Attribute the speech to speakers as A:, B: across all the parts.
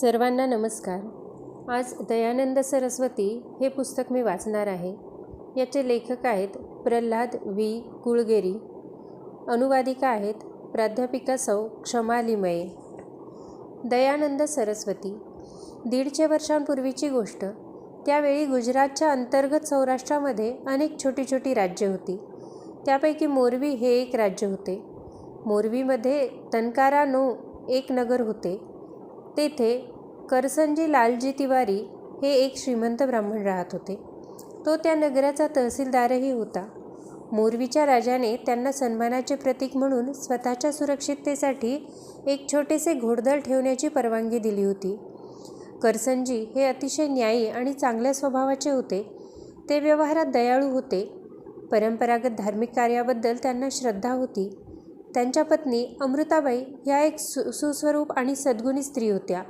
A: सर्वांना नमस्कार. आज दयानंद सरस्वती हे पुस्तक मी वाचणार आहे. याचे लेखक आहेत प्रल्हाद व्ही. कुळगेरी. अनुवादिका आहेत प्राध्यापिका सौ. क्षमा लिमये. दयानंद सरस्वती दीडशे वर्षांपूर्वीची गोष्ट. त्यावेळी गुजरातच्या अंतर्गत सौराष्ट्रामध्ये अनेक छोटी छोटी राज्ये होती. त्यापैकी मोरवी हे एक राज्य होते. मोरवीमध्ये तनकारा नो एक नगर होते. तेथे करसनजी लालजी तिवारी हे एक श्रीमंत ब्राह्मण राहत होते. तो त्या नगराचा तहसीलदारही होता. मोरवीच्या राजाने त्यांना सन्मानाचे प्रतीक म्हणून स्वतःच्या सुरक्षिततेसाठी एक छोटेसे घोडदळ ठेवण्याची परवानगी दिली होती. करसनजी हे अतिशय न्यायी आणि चांगल्या स्वभावाचे होते. ते व्यवहारात दयाळू होते. परंपरागत धार्मिक कार्याबद्दल त्यांना श्रद्धा होती. त्यांच्या पत्नी अमृताबाई ह्या एक सु सुस्वरूप आणि सद्गुणी स्त्री होत्या.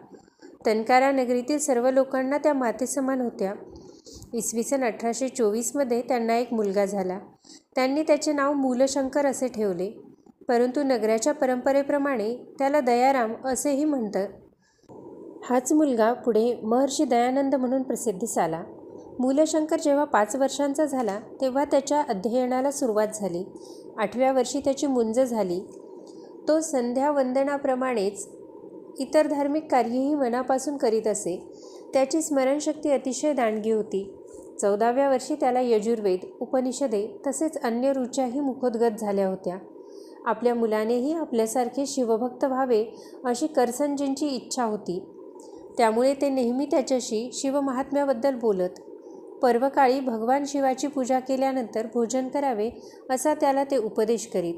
A: तनकारा नगरीतील सर्व लोकांना त्या मातेसमान होत्या. इसवी सन अठराशे चोवीसमध्ये त्यांना एक मुलगा झाला. त्यांनी त्याचे नाव मूलशंकर असे ठेवले. परंतु नगराच्या परंपरेप्रमाणे त्याला दयाराम असेही म्हणतात. हाच मुलगा पुढे महर्षी दयानंद म्हणून प्रसिद्धीस आला मूलशंकर जेव्हा पाच वर्षांचा झाला तेव्हा त्याच्या अध्ययनाला सुरुवात झाली. आठव्या वर्षी त्याची मुंज झाली. तो संध्यावंदनाप्रमाणेच इतर धार्मिक कार्येही मनापासून करीत असे. त्याची स्मरणशक्ती अतिशय दांडगी होती. चौदाव्या वर्षी त्याला यजुर्वेद उपनिषदे तसेच अन्य रुच्याही मुखोद्गत झाल्या होत्या. आपल्या मुलानेही आपल्यासारखे शिवभक्त व्हावे अशी करसनजींची इच्छा होती. त्यामुळे ते नेहमी त्याच्याशी शिवमहात्म्याबद्दल बोलत पर्वकाळी भगवान शिवाची पूजा केल्यानंतर भोजन करावे असा त्याला ते उपदेश करीत.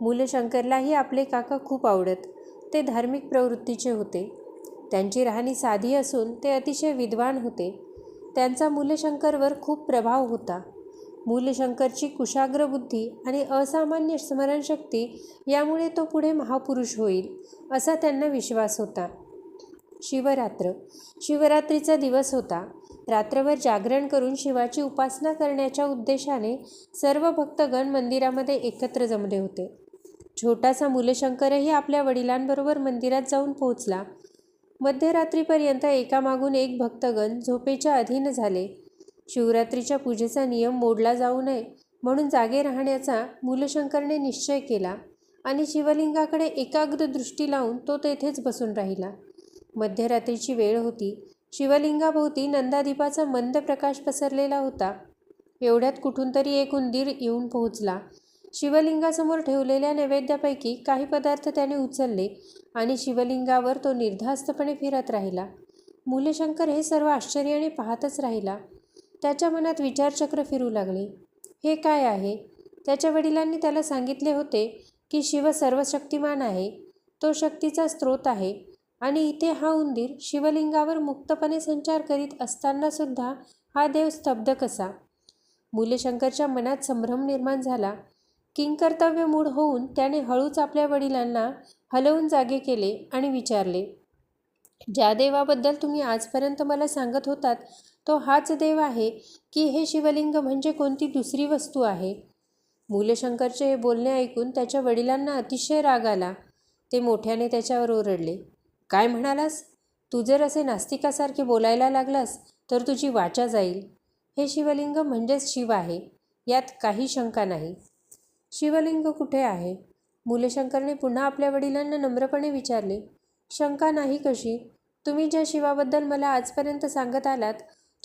A: मूलशंकरलाही आपले काका खूप आवडत. ते धार्मिक प्रवृत्तीचे होते. त्यांची राहणी साधी असून ते अतिशय विद्वान होते. त्यांचा मूलशंकरवर खूप प्रभाव होता. मूलशंकरची कुशाग्र बुद्धी आणि असामान्य स्मरणशक्ती यामुळे तो पुढे महापुरुष होईल असा त्यांना विश्वास होता. शिवरात्र. शिवरात्रीचा दिवस होता. रात्रभर जागरण करून शिवाची उपासना करण्याच्या उद्देशाने सर्व भक्तगण मंदिरामध्ये एकत्र जमले होते. छोटासा मुलशंकरही आपल्या वडिलांबरोबर मंदिरात जाऊन पोहोचला. मध्यरात्रीपर्यंत एकामागून एक भक्तगण झोपेच्या अधीन झाले. शिवरात्रीच्या पूजेचा नियम मोडला जाऊ नये म्हणून जागे राहण्याचा मूलशंकरने निश्चय केला आणि शिवलिंगाकडे एकाग्र दृष्टी लावून तो तेथेच बसून राहिला. मध्यरात्रीची वेळ होती. शिवलिंगाभोवती नंदादीपाचा मंद प्रकाश पसरलेला होता. एवढ्यात कुठून तरी एक उंदीर येऊन पोहोचला. शिवलिंगासमोर ठेवलेल्या नैवेद्यापैकी काही पदार्थ त्याने उचलले आणि शिवलिंगावर तो निर्धास्तपणे फिरत राहिला. मूलशंकर हे सर्व आश्चर्याने पाहतच राहिला. त्याच्या मनात विचारचक्र फिरू लागले. हे काय आहे? त्याच्या वडिलांनी त्याला सांगितले होते की शिव सर्वशक्तिमान आहे. तो शक्तीचा स्रोत आहे. आणि इथे हा उंदीर शिवलिंगावर मुक्तपणे संचार करीत असतानासुद्धा हा देव स्तब्ध कसा? मूलशंकरच्या मनात संभ्रम निर्माण झाला. किंकर्तव्य मूड होऊन त्याने हळूच आपल्या वडिलांना हलवून जागे केले आणि विचारले ज्या देवाबद्दल तुम्ही आजपर्यंत मला सांगत होतात तो हाच देव आहे की हे शिवलिंग म्हणजे कोणती दुसरी वस्तू आहे? मूलशंकरचे हे बोलणे ऐकून त्याच्या वडिलांना अतिशय राग आला. ते मोठ्याने त्याच्यावर ओरडले काय म्हणालास? तू जर असे नास्तिकासारखे बोलायला लागलास तर तुझी वाचा जाईल. हे शिवलिंग म्हणजेच शिव आहे यात काही शंका नाही. शिवलिंग कुठे आहे? मूलशंकरने पुन्हा आपल्या वडिलांना नम्रपणे विचारले. शंका नाही कशी? तुम्ही ज्या शिवाबद्दल मला आजपर्यंत सांगत आलात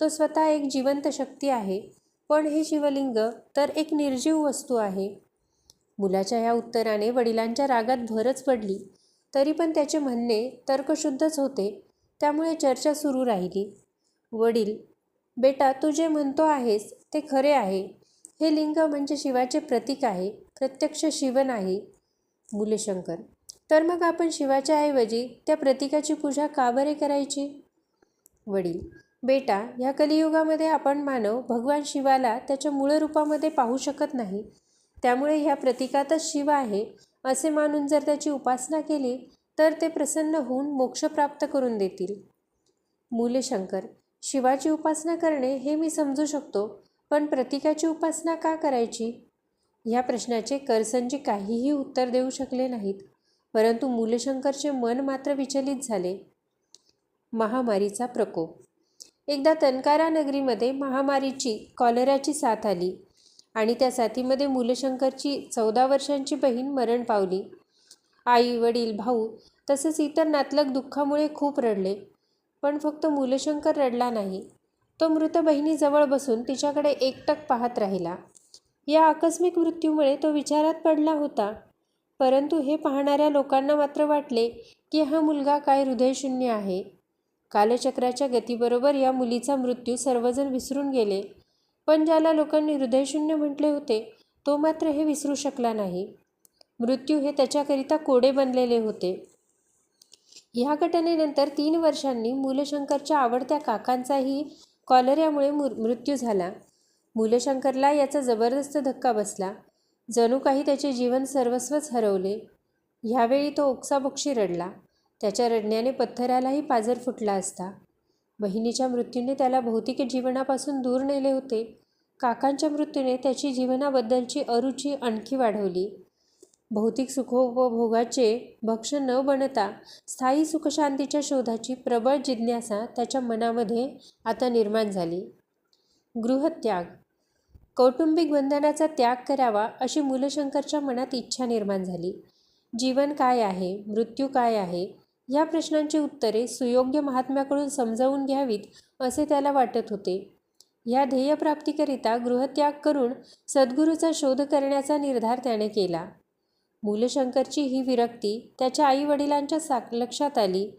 A: तो स्वतः एक जिवंत शक्ती आहे. पण हे शिवलिंग तर एक निर्जीव वस्तू आहे. मुलाच्या या उत्तराने वडिलांच्या रागात भरच पडली. तरी पण त्याचे म्हणणे तर्कशुद्धच होते. त्यामुळे चर्चा सुरू राहिली. वडील बेटा तू जे म्हणतो आहेस ते खरे आहे. हे लिंग म्हणजे शिवाचे प्रतीक आहे. प्रत्यक्ष शिव नाही. मुलेशंकर तर मग आपण शिवाच्या ऐवजी त्या प्रतीकाची पूजा का बरे करायची? वडील बेटा ह्या कलियुगामध्ये आपण मानव भगवान शिवाला त्याच्या मूळ रूपामध्ये पाहू शकत नाही. त्यामुळे ह्या प्रतीकातच शिव आहे. असे मानून जर त्याची उपासना केली तर ते प्रसन्न होऊन मोक्ष प्राप्त करून देतील. मूलशंकर शिवाची उपासना करणे हे मी समजू शकतो पण प्रतीकाची उपासना का करायची? ह्या प्रश्नाचे करसनजी काहीही उत्तर देऊ शकले नाहीत परंतु मूलशंकरचे मन मात्र विचलित झाले. महामारीचा प्रकोप. एकदा तनकारा नगरीमध्ये महामारीची कॉलराची साथ आली. आणि त्या साथीमध्ये मूलशंकरची चौदा वर्षांची बहीण मरण पावली. आई वडील भाऊ तसेच इतर नातलग दुःखामुळे खूप रडले. पण फक्त मूलशंकर रडला नाही. तो मृत बहिणीजवळ बसून तिच्याकडे एकटक पाहत राहिला. या आकस्मिक मृत्यूमुळे तो विचारात पडला होता. परंतु हे पाहणाऱ्या लोकांना मात्र वाटले की हा मुलगा काय हृदयशून्य आहे. कालचक्राच्या गतीबरोबर या मुलीचा मृत्यू सर्वजण विसरून गेले. पण ज्याला लोकांनी हृदयशून्य म्हटले होते तो मात्र हे विसरू शकला नाही. मृत्यू हे त्याच्याकरिता कोडे बनलेले होते. ह्या घटनेनंतर तीन वर्षांनी मूलशंकरच्या आवडत्या काकांचाही कॉलऱ्यामुळे मृत्यू झाला. मूलशंकरला याचा जबरदस्त धक्का बसला. जणू काही त्याचे जीवन सर्वस्वच हरवले. ह्यावेळी तो ओक्साबोक्षी रडला. त्याच्या रडण्याने पत्थरालाही पाजर फुटला असता. बहिणीच्या मृत्यूने त्याला भौतिक जीवनापासून दूर नेले होते. काकांच्या मृत्यूने त्याची जीवनाबद्दलची अरुची आणखी वाढवली. भौतिक सुखोपभोगाचे भक्ष न बनता स्थायी सुखशांतीच्या शोधाची प्रबळ जिज्ञासा त्याच्या मनामध्ये आता निर्माण झाली. गृहत्याग. कौटुंबिक बंधनाचा त्याग करावा अशी मूलशंकरच्या मनात इच्छा निर्माण झाली. जीवन काय आहे? मृत्यू काय आहे? या प्रश्नांची उत्तरे सुयोग्य महात्म्याकडून समजावून घ्यावीत असे त्याला वाटत होते. या ध्येयप्राप्तीकरिता गृहत्याग करून सद्गुरूचा शोध करण्याचा निर्धार त्याने केला. मूलशंकरची ही विरक्ती त्याच्या आईवडिलांच्या सा लक्षात आली.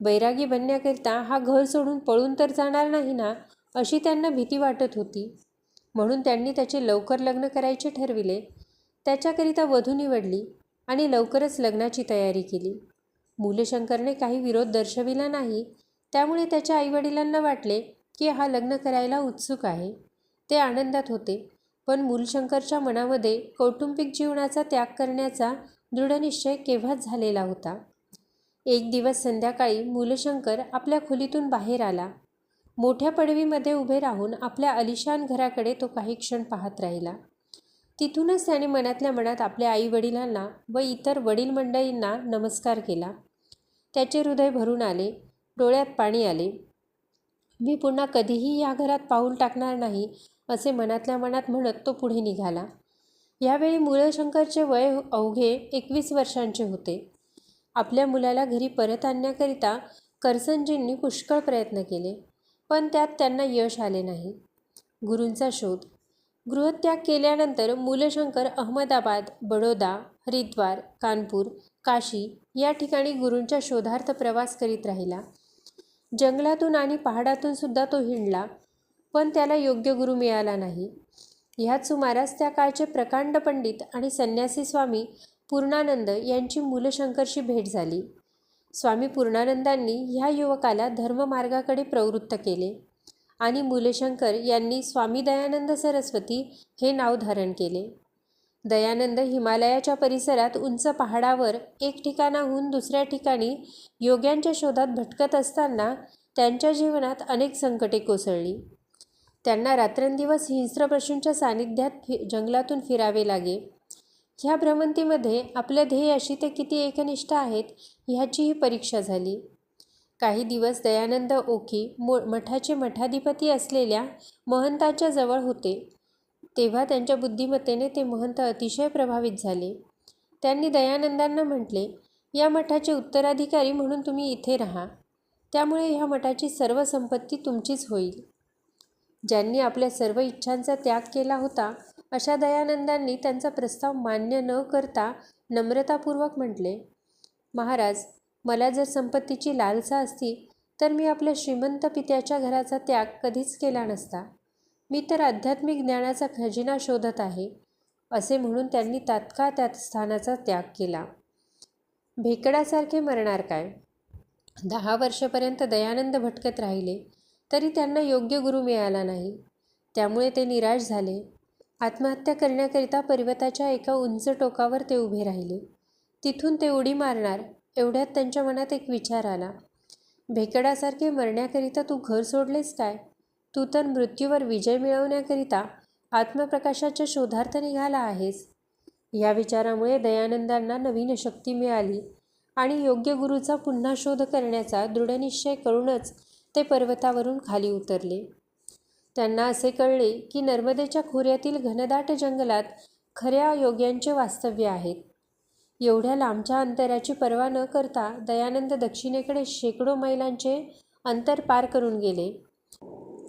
A: बैरागी बनण्याकरिता हा घर सोडून पळून तर जाणार नाही ना अशी त्यांना भीती वाटत होती. म्हणून त्यांनी त्याचे लवकर लग्न करायचे ठरविले. त्याच्याकरिता वधू निवडली आणि लवकरच लग्नाची तयारी केली. मूलशंकरने काही विरोध दर्शविला नाही. त्यामुळे त्याच्या आईवडिलांना वाटले की हा लग्न करायला उत्सुक आहे. ते आनंदात होते. पण मूलशंकरच्या मनामध्ये कौटुंबिक जीवनाचा त्याग करण्याचा दृढनिश्चय केव्हाच झालेला होता? एक दिवस संध्याकाळी मूलशंकर आपल्या खोलीतून बाहेर आला. मोठ्या पडवीमध्ये उभे राहून आपल्या अलिशान घराकडे तो काही क्षण पाहत राहिला. तिथूनच त्याने मनातल्या मनात आपल्या आई वडिलांना व इतर वडील मंडळींना नमस्कार केला. त्याचे हृदय भरून आले. डोळ्यात पाणी आले. मी पुन्हा कधीही या घरात पाऊल टाकणार नाही असे मनातल्या मनात म्हणत तो पुढे निघाला. यावेळी मूळशंकरचे वय अवघे एकवीस वर्षांचे होते. आपल्या मुलाला घरी परत आणण्याकरिता करसनजींनी पुष्कळ प्रयत्न केले पण त्यात त्यांना यश आले नाही. गुरूंचा शोध. गृहत्याग केल्यानंतर मूलशंकर अहमदाबाद बडोदा हरिद्वार कानपूर काशी या ठिकाणी गुरूंच्या शोधार्थ प्रवास करीत राहिला. जंगलातून आणि पहाडातून सुद्धा तो हिंडला पण त्याला योग्य गुरु मिळाला नाही. ह्याच सुमारास त्या काळचे प्रकांड पंडित आणि संन्यासी स्वामी पूर्णानंद यांची मूलशंकरशी भेट झाली. स्वामी पूर्णानंदांनी ह्या युवकाला धर्ममार्गाकडे प्रवृत्त केले आणि मूलशंकर यांनी स्वामी दयानंद सरस्वती हे नाव धारण केले. दयानंद हिमालयाच्या परिसरात उंच पहाडावर एक ठिकाणाहून दुसऱ्या ठिकाणी योग्यांच्या शोधात भटकत असताना त्यांच्या जीवनात अनेक संकटे कोसळली. त्यांना रात्रंदिवस हिंस्रपशूंच्या सानिध्यात फि जंगलातून फिरावे लागे. ह्या भ्रमंतीमध्ये आपल्या ध्येयाशी ते किती एकनिष्ठ आहेत ह्याचीही परीक्षा झाली. काही दिवस दयानंद ओखी मो मठाचे मठाधिपती असलेल्या महंताच्या जवळ होते. तेव्हा त्यांच्या बुद्धिमत्तेने ते महंत अतिशय प्रभावित झाले. त्यांनी दयानंदांना म्हटले या मठाचे उत्तराधिकारी म्हणून तुम्ही इथे राहा. त्यामुळे ह्या मठाची सर्व संपत्ती तुमचीच होईल. ज्यांनी आपल्या सर्व इच्छांचा त्याग केला होता अशा दयानंदांनी त्यांचा प्रस्ताव मान्य न करता नम्रतापूर्वक म्हटले महाराज मला जर संपत्तीची लालसा असती तर मी आपल्या श्रीमंत पित्याच्या घराचा त्याग कधीच केला नसता. मी तर आध्यात्मिक ज्ञानाचा खजिना शोधत आहे असे म्हणून त्यांनी तात्काळ त्या स्थानाचा त्याग केला. भेकडासारखे मरणार काय? दहा वर्षपर्यंत दयानंद भटकत राहिले तरी त्यांना योग्य गुरु मिळाला नाही. त्यामुळे ते निराश झाले. आत्महत्या करण्याकरिता पर्वताच्या एका उंच टोकावर ते उभे राहिले. तिथून ते उडी मारणार एवढ्यात त्यांच्या मनात एक विचार आला. भेकडासारखे मरण्याकरिता तू घर सोडलेस काय? तू तर मृत्यूवर विजय मिळवण्याकरिता आत्मप्रकाशाच्या शोधार्थ निघाला आहेस. या विचारामुळे दयानंदांना नवीन शक्ती मिळाली आणि योग्य गुरुचा पुन्हा शोध करण्याचा दृढनिश्चय करूनच ते पर्वतावरून खाली उतरले. त्यांना असे कळले की नर्मदेच्या खोऱ्यातील घनदाट जंगलात खऱ्या योग्यांचे वास्तव्य आहेत एवढ्या लांबच्या अंतराची पर्वा न करता दयानंद दक्षिणेकडे शेकडो मैलांचे अंतर पार करून गेले.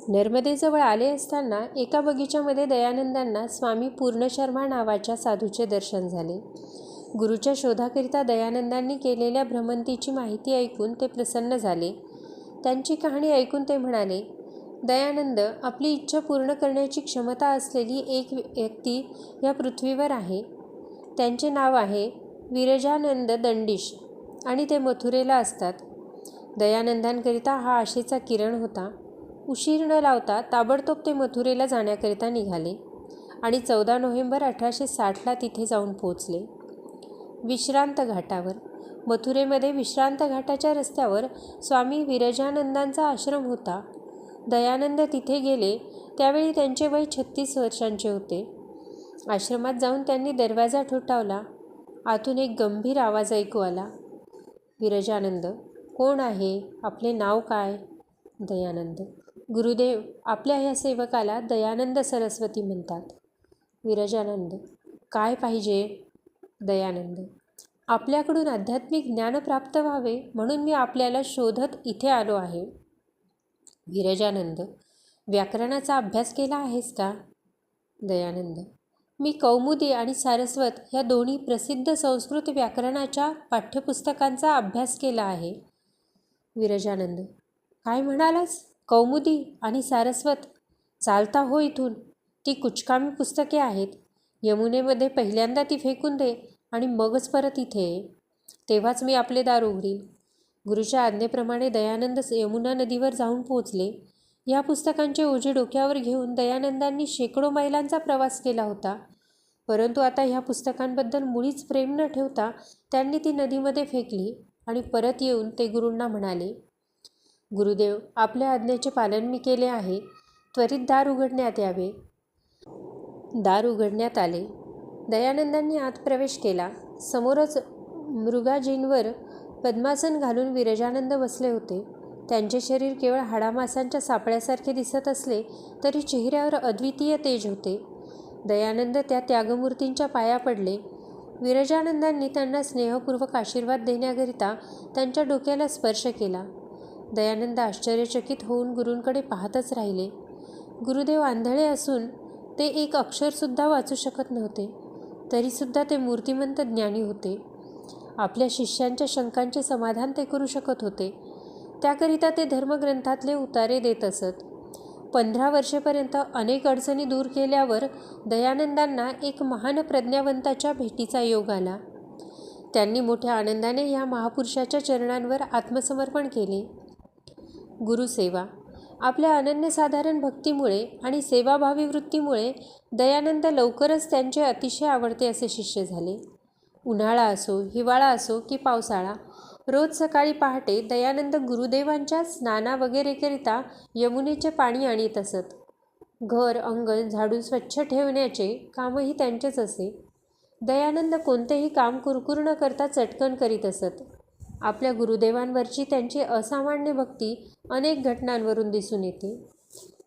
A: नर्मदेजवळ आले असताना एका बगीच्यामध्ये दयानंदांना स्वामी पूर्णशर्मा नावाच्या साधूचे दर्शन झाले. गुरुच्या शोधाकरिता दयानंदांनी केलेल्या भ्रमंतीची माहिती ऐकून ते प्रसन्न झाले. त्यांची कहाणी ऐकून ते म्हणाले दयानंद आपली इच्छा पूर्ण करण्याची क्षमता असलेली एक व्यक्ती या पृथ्वीवर आहे. त्यांचे नाव आहे विरजानंद दंडीश आणि ते मथुरेला असतात. दयानंदांकरिता हा आशेचा किरण होता. उशीर न लावता ताबडतोब ते मथुरेला जाण्याकरिता निघाले आणि चौदा नोव्हेंबर अठराशे साठला तिथे जाऊन पोचले विश्रांत घाटावर. मथुरेमध्ये विश्रांत घाटाच्या रस्त्यावर स्वामी विरजानंदांचा आश्रम होता. दयानंद तिथे गेले त्यावेळी त्यांचे वय छत्तीस वर्षांचे होते. आश्रमात जाऊन त्यांनी दरवाजा ठोठावला. आतून एक गंभीर आवाज ऐकू आला. विरजानंद कोण आहे? आपले नाव काय? दयानंद. गुरुदेव आपल्या ह्या सेवकाला दयानंद सरस्वती म्हणतात. विरजानंद काय पाहिजे दयानंद? आपल्याकडून आध्यात्मिक ज्ञान प्राप्त व्हावे म्हणून मी आपल्याला शोधत इथे आलो आहे. विरजानंद व्याकरणाचा अभ्यास केला आहेस का? दयानंद मी कौमुदी आणि सारस्वत ह्या दोन्ही प्रसिद्ध संस्कृत व्याकरणाच्या पाठ्यपुस्तकांचा अभ्यास केला आहे. विरजानंद काय म्हणालास? कौमुदी आणि सारस्वत चालता हो इथून. ती कुचकामी पुस्तके आहेत. यमुनेमध्ये पहिल्यांदा ती फेकून दे आणि मगच परत इथे ये. तेव्हाच मी आपले दार उघडील गुरुच्या आज्ञेप्रमाणे दयानंद यमुना नदीवर जाऊन पोचले या पुस्तकांचे ओझे डोक्यावर घेऊन दयानंदांनी शेकडो मैलांचा प्रवास केला होता. परंतु आता ह्या पुस्तकांबद्दल मुळीच प्रेम न ठेवता त्यांनी ती नदीमध्ये फेकली आणि परत येऊन ते गुरूंना म्हणाले गुरुदेव आपल्या आज्ञेचे पालन मी केले आहे. त्वरित दार उघडण्यात यावे. दार उघडण्यात आले. दयानंदांनी आत प्रवेश केला. समोरच मृगाजींवर पद्मासन घालून विरजानंद बसले होते. त्यांचे शरीर केवळ हाडामासांच्या सापळ्यासारखे दिसत असले तरी चेहऱ्यावर अद्वितीय तेज होते. दयानंद त्या त्यागमूर्तींच्या पाया पडले. विरजानंदांनी त्यांना स्नेहपूर्वक आशीर्वाद देण्याकरिता त्यांच्या डोक्याला स्पर्श केला. दयानंद आश्चर्यचकित होऊन गुरूंकडे पाहतच राहिले. गुरुदेव आंधळे असून ते एक अक्षरसुद्धा वाचू शकत नव्हते. तरीसुद्धा ते मूर्तिमंत ज्ञानी होते. आपल्या शिष्यांच्या शंकांचे समाधान ते करू शकत होते. त्याकरिता ते धर्मग्रंथातले उतारे देत असत. पंधरा वर्षेपर्यंत अनेक अडचणी दूर केल्यावर दयानंदांना एक महान प्रज्ञावंताच्या भेटीचा योग आला. त्यांनी मोठ्या आनंदाने ह्या महापुरुषाच्या चरणांवर आत्मसमर्पण केले. गुरुसेवा. आपल्या अनन्यसाधारण भक्तीमुळे आणि सेवाभावी वृत्तीमुळे दयानंद लवकरच त्यांचे अतिशय आवडते असे शिष्य झाले. उन्हाळा असो हिवाळा असो की पावसाळा रोज सकाळी पहाटे दयानंद गुरुदेवांच्या स्नाना वगैरेकरिता यमुनेचे पाणी आणीत असत. घर अंगण झाडून स्वच्छ ठेवण्याचे कामही त्यांचेच असे. दयानंद कोणतेही काम कुरकुर न करता चटकन करीत असत. आपल्या गुरुदेवांवरची त्यांची असामान्य भक्ती अनेक घटनांवरून दिसून येते.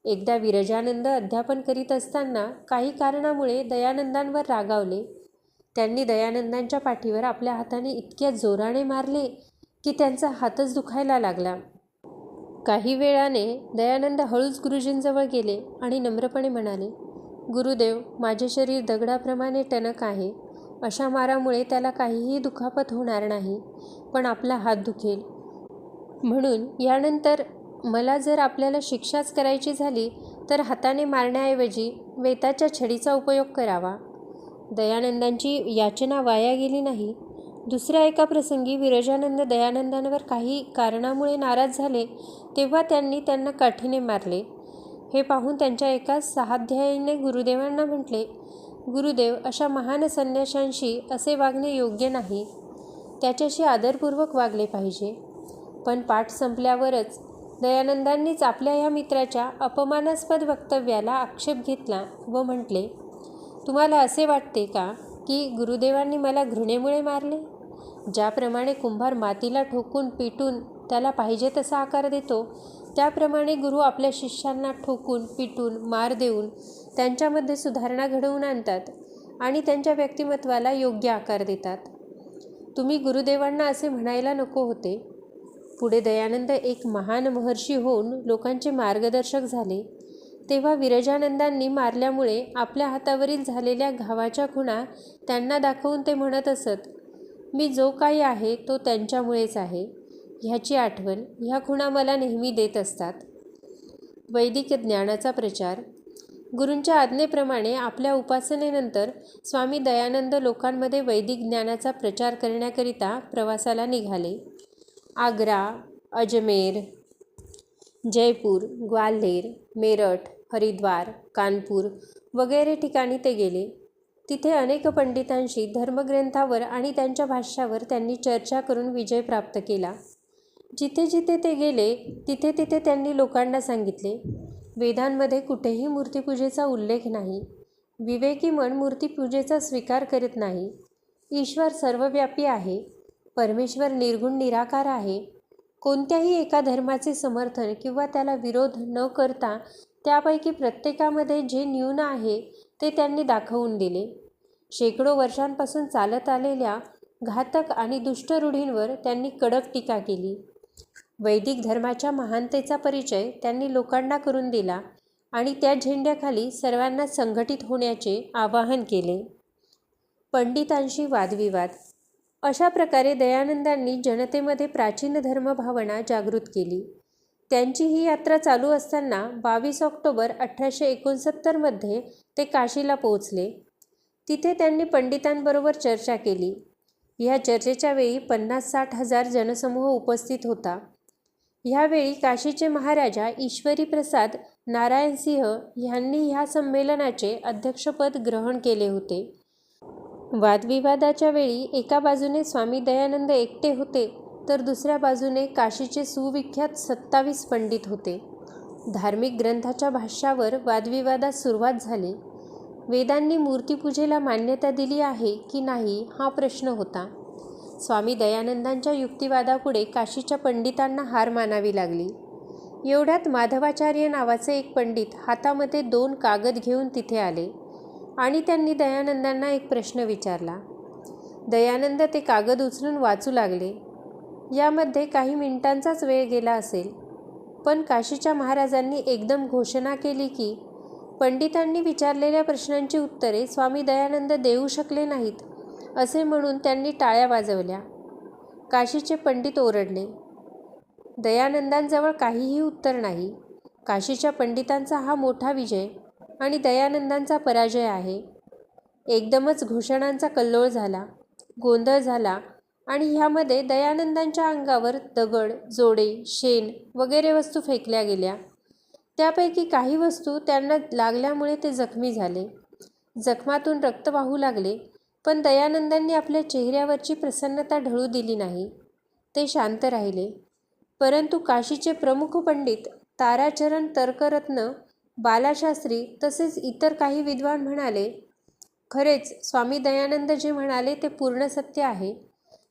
A: एकदा विरजानंद अध्यापन करीत असताना काही कारणामुळे दयानंदांवर रागावले. त्यांनी दयानंदांच्या पाठीवर आपल्या हाताने इतक्या जोराने मारले की त्यांचा हातच दुखायला लागला. काही वेळाने दयानंद हळूच गुरुजींजवळ गेले आणि नम्रपणे म्हणाले गुरुदेव माझे शरीर दगडाप्रमाणे टणक आहे. अशा मारामुळे त्याला काहीही दुखापत होणार नाही पण आपला हात दुखेल. म्हणून यानंतर मला जर आपल्याला शिक्षाच करायची झाली तर हाताने मारण्याऐवजी वेताच्या छडीचा उपयोग करावा. दयानंदांची याचना वाया गेली नाही. दुसऱ्या एका प्रसंगी विरजानंद दयानंदांवर काही कारणामुळे नाराज झाले तेव्हा त्यांनी त्यांना काठीने मारले. हे पाहून त्यांच्या एका सहाध्यायीने गुरुदेवांना म्हटले गुरुदेव अशा महान संन्याशांशी असे वागणे योग्य नाही. त्याच्याशी आदरपूर्वक वागले पाहिजे. पण पाठ संपल्यावरच दयानंदांनीच आपल्या या मित्राच्या अपमानास्पद वक्तव्याला आक्षेप घेतला व म्हटले तुम्हाला असे वाटते का की गुरुदेवांनी मला घृणेमुळे मारले? ज्याप्रमाणे कुंभार मातीला ठोकून पिटून त्याला पाहिजे तसा आकार देतो त्याप्रमाणे गुरु आपल्या शिष्यांना ठोकून पिटून मार देऊन त्यांच्यामध्ये सुधारणा घडवून आणतात आणि त्यांच्या व्यक्तिमत्वाला योग्य आकार देतात. तुम्ही गुरुदेवांना असे म्हणायला नको होते. पुढे दयानंद एक महान महर्षी होऊन लोकांचे मार्गदर्शक झाले. तेव्हा विरजानंदांनी मारल्यामुळे आपल्या हातावरील झालेल्या घावाच्या खुणा त्यांना दाखवून ते म्हणत असत मी जो काही आहे तो त्यांच्यामुळेच आहे. ह्याची आठवण ह्या खुणा मला नेहमी देत असतात. वैदिक ज्ञानाचा प्रचार. गुरूंच्या आज्ञेप्रमाणे आपल्या उपासनेनंतर स्वामी दयानंद लोकांमध्ये वैदिक ज्ञानाचा प्रचार करण्याकरिता प्रवासाला निघाले. आग्रा अजमेर जयपूर ग्वाल्हेर मेरठ हरिद्वार कानपूर वगैरे ठिकाणी ते गेले. तिथे अनेक पंडितांशी धर्मग्रंथावर आणि त्यांच्या भाष्यावर त्यांनी चर्चा करून विजय प्राप्त केला. जिथे जिथे ते गेले तिथे तिथे त्यांनी लोकांना सांगितले वेदांमध्ये कुठेही मूर्तीपूजेचा उल्लेख नाही. विवेकी मन मूर्तीपूजेचा स्वीकार करीत नाही. ईश्वर सर्वव्यापी आहे. परमेश्वर निर्गुण निराकार आहे. कोणत्याही एका धर्माचे समर्थन किंवा त्याला विरोध न करता त्यापैकी प्रत्येकामध्ये जे न्यून आहे ते त्यांनी दाखवून दिले. शेकडो वर्षांपासून चालत आलेल्या घातक आणि दुष्ट रूढींवर त्यांनी कडक टीका केली. वैदिक धर्माच्या महानतेचा परिचय त्यांनी लोकांना करून दिला आणि त्या झेंड्याखाली सर्वांना संघटित होण्याचे आवाहन केले. पंडितांशी वादविवाद. अशा प्रकारे दयानंदांनी जनतेमध्ये प्राचीन धर्मभावना जागृत केली. त्यांची ही यात्रा चालू असताना बावीस ऑक्टोबर अठराशे एकोणसत्तरमध्ये ते काशीला पोहोचले. तिथे त्यांनी पंडितांबरोबर चर्चा केली. ह्या चर्चेच्या वेळी पन्नास साठ हजार जनसमूह उपस्थित होता. ह्यावेळी काशीचे महाराजा ईश्वरी प्रसाद नारायणसिंह यांनी ह्या संमेलनाचे अध्यक्षपद ग्रहण केले होते. वादविवादाच्या वेळी एका बाजूने स्वामी दयानंद एकटे होते तर दुसऱ्या बाजूने काशीचे सुविख्यात सत्तावीस पंडित होते. धार्मिक ग्रंथाच्या भाष्यावर वादविवादास सुरुवात झाली. वेदांनी मूर्तीपूजेला मान्यता दिली आहे की नाही हा प्रश्न होता. स्वामी दयानंदांच्या युक्तिवादापुढे काशीच्या पंडितांना हार मानावी लागली. एवढ्यात माधवाचार्य नावाचे एक पंडित हातामध्ये दोन कागद घेऊन तिथे आले आणि त्यांनी दयानंदांना एक प्रश्न विचारला. दयानंद ते कागद उचलून वाचू लागले. यामध्ये काही मिनिटांचाच वेळ गेला असेल पण काशीच्या महाराजांनी एकदम घोषणा केली की पंडितांनी विचारलेल्या प्रश्नांची उत्तरे स्वामी दयानंद देऊ शकले नाहीत. असे म्हणून त्यांनी टाळ्या वाजवल्या. काशीचे पंडित ओरडले दयानंदांजवळ काहीही उत्तर नाही. काशीच्या पंडितांचा हा मोठा विजय आणि दयानंदांचा पराजय आहे. एकदमच घोषणांचा कल्लोळ झाला गोंधळ झाला आणि ह्यामध्ये दयानंदांच्या अंगावर दगड जोडे शेण वगैरे वस्तू फेकल्या गेल्या. त्यापैकी काही वस्तू त्यांना लागल्यामुळे ते जखमी झाले. जखमातून रक्त वाहू लागले पण दयानंदांनी आपल्या चेहऱ्यावरची प्रसन्नता ढळू दिली नाही. ते शांत राहिले. परंतु काशीचे प्रमुख पंडित ताराचरण तर्करत्न बालाशास्त्री तसेच इतर काही विद्वान म्हणाले खरेच स्वामी दयानंद जे म्हणाले ते पूर्ण सत्य आहे.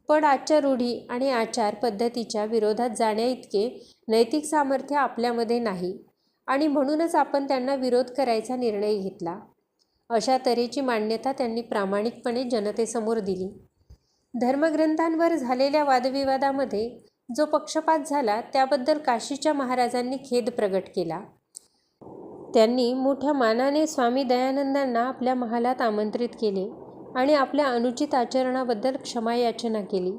A: पण आजच्या रूढी आणि आचार पद्धतीच्या विरोधात जाण्याइतके नैतिक सामर्थ्य आपल्यामध्ये नाही. आणि म्हणूनच आपण त्यांना विरोध करायचा निर्णय घेतला. अशा तऱ्हेची मान्यता त्यांनी प्रामाणिकपणे जनतेसमोर दिली. धर्मग्रंथांवर झालेल्या वादविवादामध्ये जो पक्षपात झाला त्याबद्दल काशीच्या महाराजांनी खेद प्रगट केला. त्यांनी मोठ्या मानाने स्वामी दयानंदांना आपल्या महालात आमंत्रित केले आणि आपल्या अनुचित आचरणाबद्दल क्षमायाचना केली.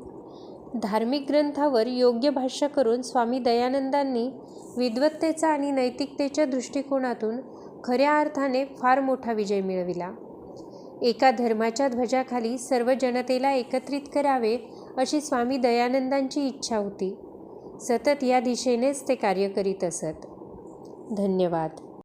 A: धार्मिक ग्रंथावर योग्य भाष्य करून स्वामी दयानंदांनी विद्वत्तेचा आणि नैतिकतेच्या दृष्टिकोनातून खऱ्या अर्थाने फार मोठा विजय मिळविला. एका धर्माच्या ध्वजाखाली सर्व जनतेला एकत्रित करावे अशी स्वामी दयानंदांची इच्छा होती. सतत या दिशेनेच ते कार्य करीत असत. धन्यवाद.